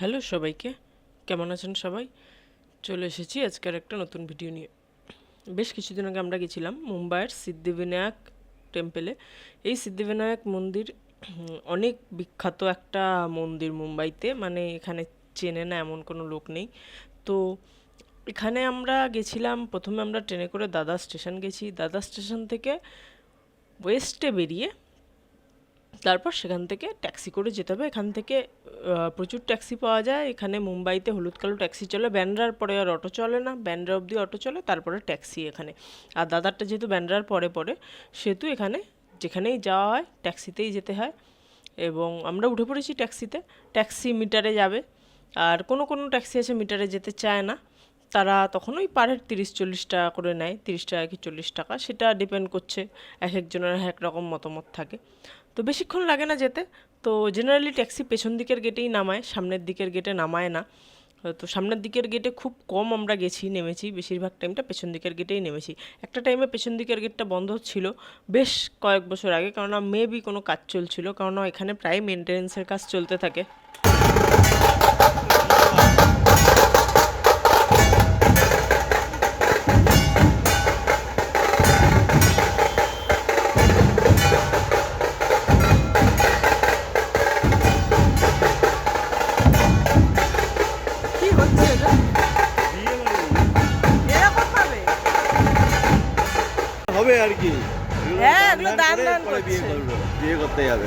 Hello সবাইকে, কেমন আছেন সবাই? চলে এসেছি আজকের একটা নতুন ভিডিও নিয়ে। বেশ কিছুদিন আগে আমরা গেছিলাম মুম্বাইয়ের সিদ্ধিবিনায়ক টেম্পেলে। এই সিদ্ধিবিনায়ক মন্দির অনেক বিখ্যাত একটা মন্দির মুম্বাইতে। মানে এখানে চেনে না এমন কোনো লোক নেই। তো এখানে আমরা গেছিলাম, প্রথমে আমরা ট্রেনে করে দাদা স্টেশন গেছি। দাদা স্টেশন থেকে ওয়েস্টে বেরিয়ে তারপর সেখান থেকে ট্যাক্সি করে যেতে হবে। এখান থেকে প্রচুর ট্যাক্সি পাওয়া যায়। এখানে মুম্বাইতে হলুদ কালো ট্যাক্সি চলে। ব্যান্ড্রার পরে আর অটো চলে না। ব্যান্ড্রা অবধি অটো চলে, তারপরে ট্যাক্সি এখানে। আর দাদারটা যেহেতু ব্যান্ড্রার পরে পরে সেহেতু এখানে যেখানেই যাওয়া হয়, ট্যাক্সিতেই যেতে হয়। এবং আমরা উঠে পড়েছি ট্যাক্সিতে। ট্যাক্সি মিটারে যাবে। আর কোনো কোনো ট্যাক্সি আছে মিটারে যেতে চায় না। তারা তখন ওই পার হেড তিরিশ চল্লিশ টাকা করে নেয়, তিরিশ টাকা কি চল্লিশ টাকা, সেটা ডিপেন্ড করছে এক একজনের এক রকম মতামত থাকে। তো বেশিক্ষণ লাগে না যেতে, তো জেনারেলি ট্যাক্সি পেছন দিকের গেটেই নামায়, সামনের দিকের গেটে নামায় না। তো সামনের দিকের গেটে খুব কম আমরা গেছি, নেমেছি, বেশিরভাগ টাইমটা পেছন দিকের গেটেই নেমেছি। একটা টাইমে পেছন দিকের গেটটা বন্ধ ছিল বেশ কয়েক বছর আগে, কেননা মেবি কোনো কাজ চলছিল, কেননা এখানে প্রায় মেনটেন্যান্সের কাজ চলতে থাকে। আর কি হ্যাঁ, এগুলো দান দান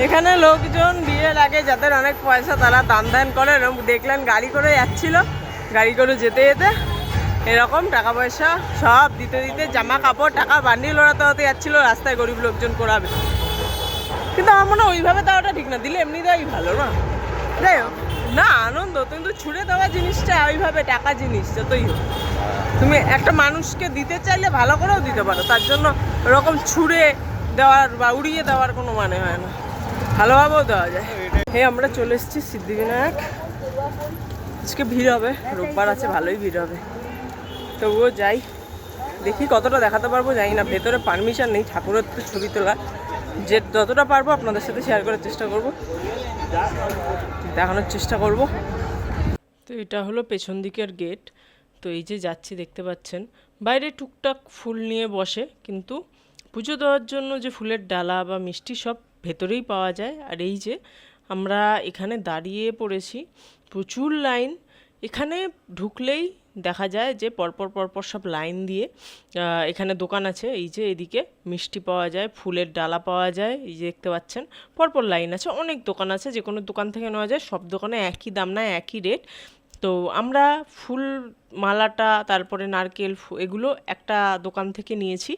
এখানে লোকজন বিয়ে লাগে যাদের অনেক পয়সা তারা দান ধ্যান করে। এরকম দেখলেন গাড়ি করে যাচ্ছিল গাড়ি করে যেতে যেতে। এরকম টাকা পয়সা সব দিতে দিতে জামা কাপড় টাকা বান্ডিল ওড়াতে হতে যাচ্ছিল রাস্তায় গরিব লোকজন করাবে কিন্তু আমার মনে হয় ওইভাবে দেওয়াটা ঠিক না দিলে এমনি দেওয়াই ভালো না। যাই হোক না আনন্দ কিন্তু ছুড়ে দেওয়া জিনিসটা ওইভাবে টাকা জিনিস যতই হোক। তুমি একটা মানুষকে দিতে চাইলে ভালো করেও দিতে পারো। তার জন্য ওরকম ছুঁড়ে দেওয়ার বা উড়িয়ে দেওয়ার কোনো মানে হয় না। ভালোভাবেও দেওয়া যায়। হে, আমরা চলে এসেছি সিদ্ধিবিনায়ক। আজকে ভিড় হবে, রোববার আছে, ভালোই ভিড় হবে। তবুও যাই, দেখি কতটা দেখাতে পারব, জানি না। ভেতরে পারমিশন নেই ঠাকুরের তো ছবি তোলা যে যতটা পারব আপনাদের সাথে শেয়ার করার চেষ্টা করব। দেখানোর চেষ্টা করব। তো এটা হলো পেছন দিকের গেট তো এই যে যাচ্ছি দেখতে পাচ্ছেন। বাইরে টুকটাক ফুল নিয়ে বসে, কিন্তু পুজো দেওয়ার জন্য যে ফুলের ডালা বা মিষ্টি সব ভেতরেই পাওয়া যায়। আর এই যে আমরা এখানে দাঁড়িয়ে পড়েছি, প্রচুর লাইন। এখানে ঢুকলেই দেখা যায় যে পরপর পরপর সব লাইন দিয়ে এখানে দোকান আছে। এই যে এদিকে মিষ্টি পাওয়া যায়, ফুলের ডালা পাওয়া যায়। এই যে দেখতে পাচ্ছেন, পরপর লাইন আছে। অনেক দোকান আছে যে কোনো দোকান থেকে নেওয়া যায়। সব দোকানে একই দাম না, একই রেট। তো আমরা ফুল মালাটা, তারপরে নারকেল এগুলো একটা দোকান থেকে নিয়েছি।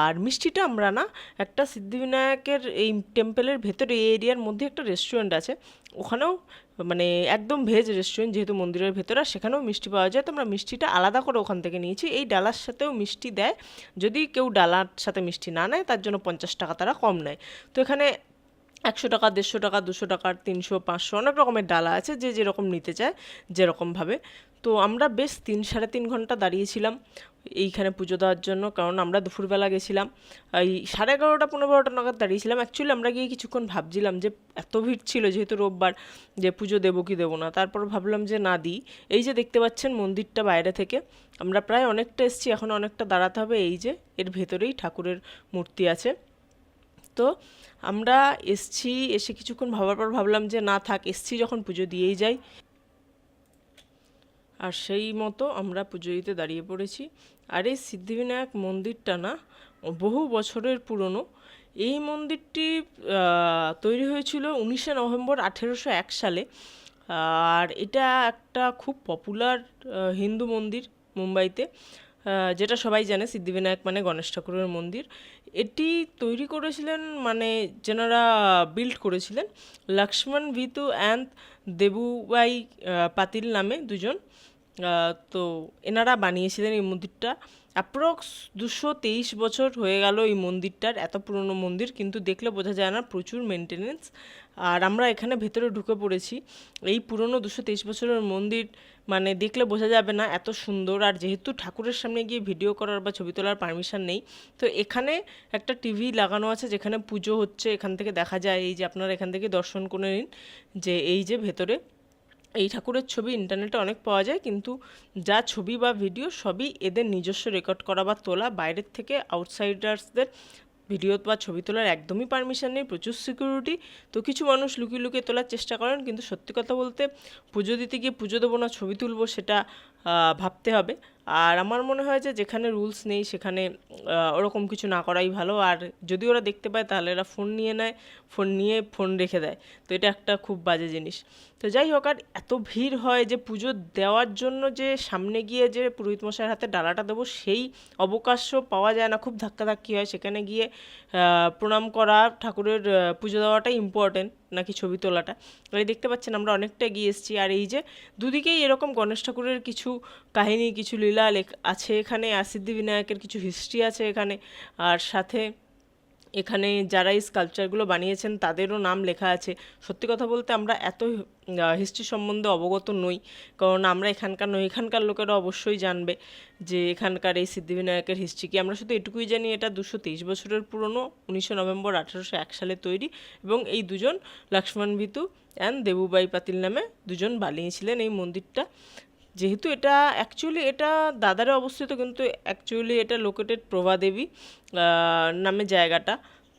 আর মিষ্টিটা আমরা না, একটা সিদ্ধিবিনায়কের এই টেম্পলের ভেতরে, এই এরিয়ার মধ্যে একটা রেস্টুরেন্ট আছে। ওখানেও মানে একদম ভেজ রেস্টুরেন্ট যেহেতু মন্দিরের ভেতরে, আর সেখানেও মিষ্টি পাওয়া যায়। তো আমরা মিষ্টিটা আলাদা করে ওখান থেকে নিয়েছি। এই ডালার সাথেও মিষ্টি দেয়। যদি কেউ ডালার সাথে মিষ্টি না নেয়, তার জন্য পঞ্চাশ টাকা তারা কম নেয়। তো এখানে একশো টাকা, দেড়শো টাকা, দুশো টাকার তিনশো, পাঁচশো অনেক রকমের ডালা আছে যে যেরকম নিতে চায় যেরকমভাবে। তো আমরা বেশ তিন, সাড়ে তিন ঘণ্টা দাঁড়িয়েছিলাম এইখানে পুজো দেওয়ার জন্য, কারণ আমরা দুপুরবেলা গেছিলাম। এই সাড়ে এগারোটা পনেরো বারোটা নাগাদ দাঁড়িয়েছিলাম। অ্যাকচুয়ালি আমরা গিয়ে কিছুক্ষণ ভাবছিলাম যে এত ভিড় ছিল যেহেতু রোববার যে পুজো দেবো কি দেবো না, তারপর ভাবলাম যে না দিই। এই যে দেখতে পাচ্ছেন মন্দিরটা বাইরে থেকে, আমরা প্রায় অনেকটা এসেছি, এখন অনেকটা দাঁড়াতে হবে। এই যে এর ভেতরেই ঠাকুরের মূর্তি আছে। তো আমরা এসছি, এসে কিছুক্ষণ ভাবার পর ভাবলাম যে না থাক, এসছি যখন পুজো দিয়েই যাই। আর সেই মতো আমরা পুজো দিতে দাঁড়িয়ে পড়েছি। আর এই সিদ্ধিবিনায়ক মন্দিরটা না, বহু বছরের পুরনো। এই মন্দিরটি তৈরি হয়েছিল উনিশে নভেম্বর আঠেরোশো এক সালে। আর এটা একটা খুব পপুলার হিন্দু মন্দির মুম্বাইতে। যেটা সবাই জানে, সিদ্ধিবিনায়ক মানে গণেশ ঠাকুরের মন্দির। এটি তৈরি করেছিলেন মানে যেনারা বিল্ড করেছিলেন, লক্ষ্মণ, ভিতু অ্যান্ড দেবুবাই পাতিল নামে দুজন। তো এনারা বানিয়েছিলেন এই মন্দিরটা। অ্যাপ্রক্স দুশো তেইশ বছর হয়ে গেল এই মন্দিরটার, এত পুরনো মন্দির, কিন্তু দেখলে বোঝা যায় না, প্রচুর মেনটেনেন্স আর আমরা এখানে ভেতরে ঢুকে পড়েছি। এই পুরনো দুশো তেইশ বছরের মন্দির মানে দেখলে বোঝা যাবে না, এত সুন্দর। আর যেহেতু ঠাকুরের সামনে গিয়ে ভিডিও করার বা ছবি তোলার পারমিশন নেই, তো এখানে একটা টিভি লাগানো আছে, যেখানে পুজো হচ্ছে। এখান থেকে দেখা যায়, এই যে আপনারা এখান থেকে দর্শন করে নিন, যে এই যে ভেতরে এই ঠাকুরের ছবি ইন্টারনেটে অনেক পাওয়া যায়, কিন্তু যা ছবি বা ভিডিও সবই এদের নিজস্ব রেকর্ড করা বা তোলা। বাইরের থেকে আউটসাইডার্সদের ভিডিও বা ছবি তোলার একদমই পারমিশন নেই, প্রচুর সিকিউরিটি তো কিছু মানুষ লুকিয়ে লুকিয়ে তোলার চেষ্টা করেন, কিন্তু সত্যি কথা বলতে পুজো দিতে গিয়ে পুজো দেবো না, ছবি তুলবো, সেটা ভাবতে হবে। আর আমার মনে হয় যে যেখানে রুলস নেই সেখানে ওরকম কিছু না করাই ভালো। আর যদি ওরা দেখতে পায় তাহলে এরা ফোন নিয়ে নেয় ফোন নিয়ে ফোন রেখে দেয়। তো এটা একটা খুব বাজে জিনিস। তো যাই হোক, আর এত ভিড় হয় যে পুজো দেওয়ার জন্য যে সামনে গিয়ে যে পুরোহিত মশাইয়ের হাতে ডালাটা দেবো, সেই অবকাশও পাওয়া যায় না। খুব ধাক্কাধাক্কি হয়। সেখানে গিয়ে প্রণাম করা ঠাকুরের পুজো দেওয়াটাই ইম্পর্টেন্ট নাকি ছবি তোলাটা। এই দেখতে পাচ্ছেন আমরা অনেকটা এগিয়ে এসেছি। আর এই যে দুদিকেই এরকম গণেশ ঠাকুরের কিছু কাহিনী, কিছু লীলা লেখ আছে এখানে, আর সিদ্ধিবিনায়কের কিছু হিস্ট্রি আছে এখানে। আর সাথে এখানে যারা এই স্কাল্পচারগুলো বানিয়েছেন তাদেরও নাম লেখা আছে। সত্যি কথা বলতে আমরা এত হিস্ট্রি সম্বন্ধে অবগত নই, কারণ আমরা এখানকার নই। এখানকার লোকেরা অবশ্যই জানবে যে এখানকার এই সিদ্ধিবিনায়কের হিস্ট্রি কি। আমরা শুধু এটুকুই জানি এটা দুশো তেইশ বছরের পুরনো উনিশশো নভেম্বর আঠারোশো এক সালে তৈরি এবং এই দুজন লক্ষ্মণ ভিতু অ্যান্ড দেবুবাই পাতিল নামে দুজন বানিয়েছিলেন এই মন্দিরটা। যেহেতু এটা অ্যাকচুয়ালি এটা দাদারে অবস্থিত, কিন্তু অ্যাকচুয়ালি এটা লোকেটেড প্রভাদেবী নামে জায়গাটা।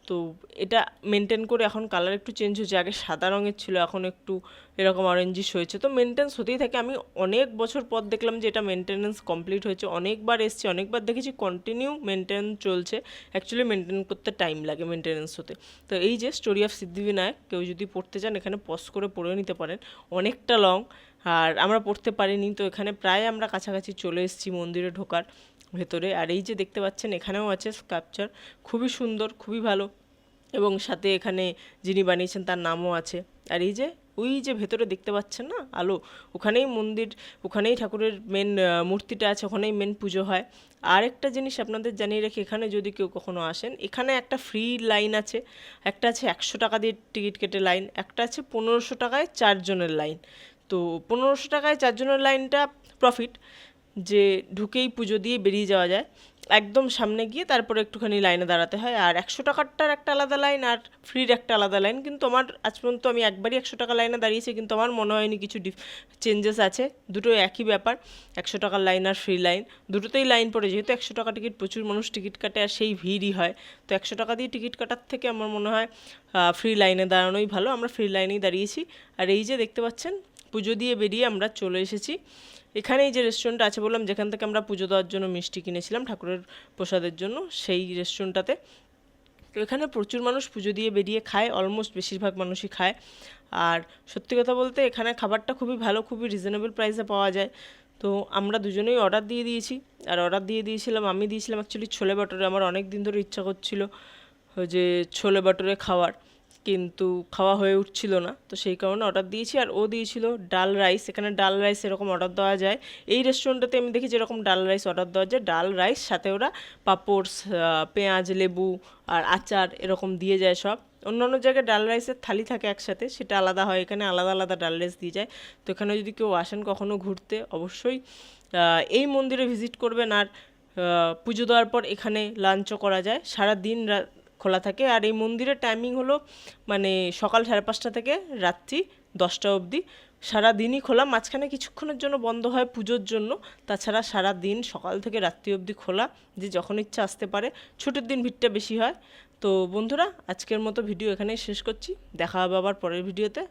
তো এটা মেনটেন করে এখন কালার একটু চেঞ্জ হয়েছে। আগে সাদা রঙের ছিল, এখন একটু এরকম অরেঞ্জিশ হয়েছে। তো মেনটেন্স হতেই থাকে। আমি অনেক বছর পর দেখলাম যে এটা মেনটেনেন্স কমপ্লিট হয়েছে। অনেকবার এসছি, অনেকবার দেখেছি কন্টিনিউ মেনটেন চলছে। অ্যাকচুয়ালি মেনটেন করতে টাইম লাগে মেনটেনেন্স হতে। তো এই যে স্টোরি অফ সিদ্ধিবিনায়ক, কেউ যদি পড়তে চান, এখানে পজ করে পড়ে নিতে পারেন। অনেকটা লং আর আমরা পড়তে পারিনি, তো এখানে প্রায় আমরা কাছাকাছি চলে এসেছি মন্দিরে ঢোকার ভেতরে। আর এই যে দেখতে পাচ্ছেন, এখানেও আছে স্কাল্পচার খুবই সুন্দর, খুবই ভালো। এবং সাথে এখানে যিনি বানিয়েছেন তার নামও আছে। আর এই যে, ওই যে ভেতরে দেখতে পাচ্ছেন না, আলো? ওখানেই মন্দির, ওখানেই ঠাকুরের মেন মূর্তিটা আছে, ওখানেই মেন পুজো হয়। আর একটা জিনিস আপনাদের জানিয়ে রাখি, এখানে যদি কেউ কখনো আসেন, এখানে একটা ফ্রি লাইন আছে। একটা আছে একশো টাকা দিয়ে টিকিট কেটে লাইন একটা আছে পনেরোশো টাকায় চারজনের লাইন তো পনেরোশো টাকায় চারজনের লাইনটা প্রফিট যে ঢুকেই পুজো দিয়ে বেরিয়ে যাওয়া যায়। একদম সামনে গিয়ে তারপরে একটুখানি লাইনে দাঁড়াতে হয়। আর একশো টাকারটার একটা আলাদা লাইন আর ফ্রির একটা আলাদা লাইন। কিন্তু আমার আজ পর্যন্ত আমি একবারই একশো টাকা লাইনে দাঁড়িয়েছি, কিন্তু আমার মনে হয়নি কিছু চেঞ্জেস আছে। দুটো একই ব্যাপার, একশো টাকার লাইন আর ফ্রি লাইন। দুটোতেই লাইন পড়ে, যেহেতু একশো টাকা টিকিট, প্রচুর মানুষ টিকিট কাটে আর সেই ভিড়ই হয়। তো একশো টাকা দিয়ে টিকিট কাটার থেকে আমার মনে হয় ফ্রি লাইনে দাঁড়ানোই ভালো। আমরা ফ্রি লাইনেই দাঁড়িয়েছি। আর এই যে দেখতে পাচ্ছেন পুজো দিয়ে বেরিয়ে আমরা চলে এসেছি। এখানেই যে রেস্টুরেন্টটা আছে বললাম, যেখান থেকে আমরা পুজো দেওয়ার জন্য মিষ্টি কিনেছিলাম ঠাকুরের প্রসাদের জন্য, সেই রেস্টুরেন্টটাতে তো এখানে প্রচুর মানুষ পুজো দিয়ে বেরিয়ে খায় অলমোস্ট বেশিরভাগ মানুষই খায়। আর সত্যি কথা বলতে এখানে খাবারটা খুবই ভালো, খুবই রিজনেবল প্রাইসে পাওয়া যায়। তো আমরা দুজনেই অর্ডার দিয়ে দিয়েছি। আর অর্ডার দিয়ে দিয়েছিলাম, আমি দিয়েছিলাম অ্যাকচুয়ালি ছোলে বাটরে আমার অনেক দিন ধরে ইচ্ছা করছিল যে ছোলে বাটরে খাওয়ার। কিন্তু খাওয়া হয়ে উঠছিল না। তো সেই কারণে অর্ডার দিয়েছি আর ও দিয়েছিল ডাল রাইস। এখানে ডাল রাইস এরকম অর্ডার দেওয়া যায়। এই রেস্টুরেন্টটাতে আমি দেখি যেরকম ডাল রাইস অর্ডার দেওয়া যায়। ডাল রাইস, সাথে ওরা পাঁপড় পেঁয়াজ, লেবু আর আচার এরকম দিয়ে যায় সব। অন্যান্য জায়গায় ডাল রাইসের থালি থাকে একসাথে, সেটা আলাদা হয়। এখানে আলাদা আলাদা ডাল রাইস দিয়ে যায়। তো এখানে যদি কেউ আসেন কখনো ঘুরতে, অবশ্যই এই মন্দিরে ভিজিট করবেন। আর পুজো দেওয়ার পর এখানে লাঞ্চও করা যায়। সারা দিন খোলা থাকে। আর এই মন্দিরের টাইমিং হলো মানে সকাল সাড়ে পাঁচটা থেকে রাত্রি দশটা অবধি। সারা দিনই খোলা। মাঝখানে কিছুক্ষণের জন্য বন্ধ হয় পুজোর জন্য। তাছাড়া সারা দিন সকাল থেকে রাত্রি অবধি খোলা। যে যখন ইচ্ছা আসতে পারে। ছুটির দিন ভিড়টা বেশি হয়। তো বন্ধুরা, আজকের মতো ভিডিও এখানেই শেষ করছি। দেখা হবে আবার পরের ভিডিওতে।